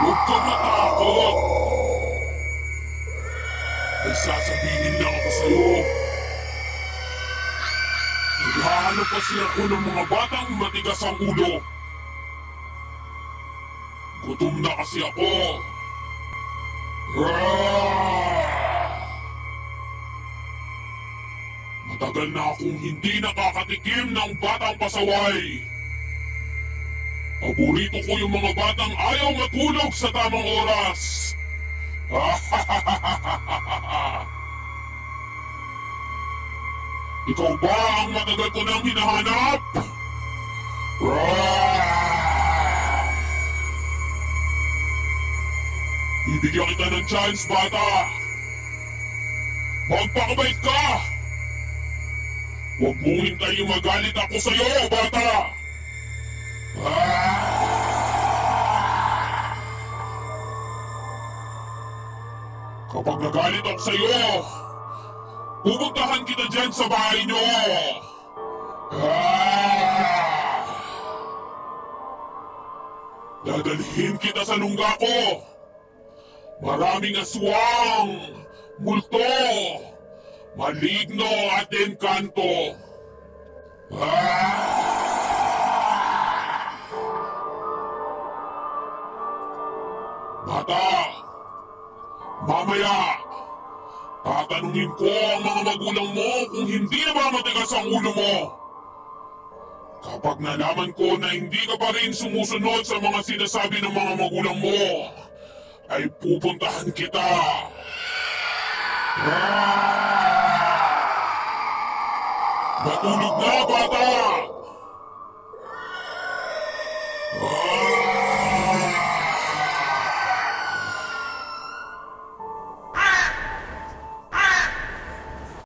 Huwag kang matakot. May sasabihin lang ako sa'yo. Naghahanap kasi ako ng mga batang matigas ang ulo. Gutom na kasi ako. Matagal na akong hindi nakakatikim ng batang pasaway. Paborito ko yung mga batang ayaw matulog sa tamang oras. Ikaw ba ang matagal ko nang hinahanap? Rawr! Bibigyan kita ng chance, bata. Magpakabait ka! Huwag mong hintayin magalit ako sa'yo, bata! Kapag nagalit ako sa'yo, pupuntahan kita dyan sa bahay nyo! Ah! Dadalhin kita sa lungga ko! Maraming aswang, multo, maligno at engkanto. Ah! Bata, mamaya, tatanungin ko ang mga magulang mo kung hindi na ba matigas ang ulo mo. Kapag nalaman ko na hindi ka pa rin sumusunod sa mga sinasabi ng mga magulang mo, ay pupuntahan kita. Ah! Matulog na, bata!